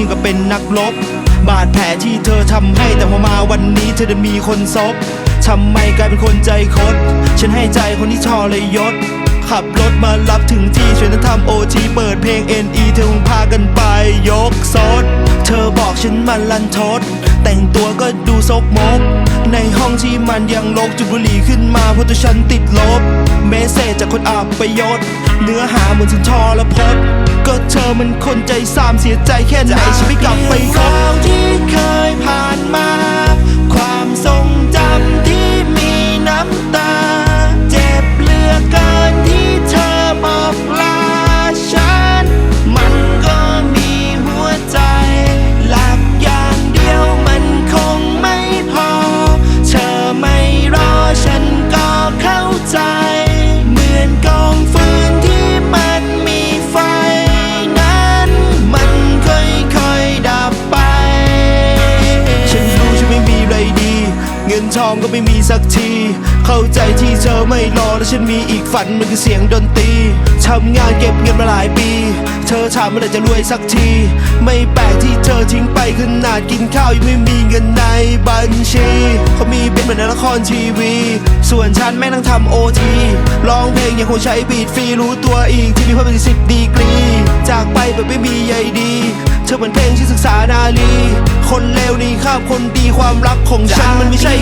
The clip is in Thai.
ันักลบบาดแผลที่เธอทำให้แต่พอมาวันนี้เธอจะมีคนซบทำไมกลายเป็นคนใจคด ฉันให้ใจคนที่ทรยยศ ขับรถมารับถึงที่ชวนทำโอทีเปิดเพลง NE เธอคงพากันไปยกซด เธอบอกฉันมันลันทด แต่งตัวก็ดูซกมก ในห้องที่มันยังลกจุดบุหรี่ขึ้นมาเพราะตัวฉันติดลบ เมสเซจจากคนอับประยศ เนื้อหาเหมือนถึงทรพจน์ ก็เธอมันคนใจสามเสียใจแค่ไหนฉันไม่กลับไปคบที่เคยผ่านมา ทองก็ไม่มีสักที เข้าใจที่เธอไม่รอและฉันมีอีกฝันมันคือเสียงดนตรีทำงานเก็บเงินมาหลายปี เธอถามเมื่อไรจะรวยสักที ไม่แปลกที่เธอทิ้งไปขนาดกินข้าวยังไม่มีเงินในบัญชีเขามีเป็นเหมือนในละครทีวี ส่วนฉันแม่งต้องทำโอทีร้องเพลงยังคงใช้บีทฟรีรู้ตัวอีกที่มีเพิ่มเป็นสิบดีกรี จากไปแบบไม่มีใยดี เธอเหมือนเพลงที่ศึกษานาลี คนเลวนี่ข้ามคนดีความรักของฉันมันไม่ใช่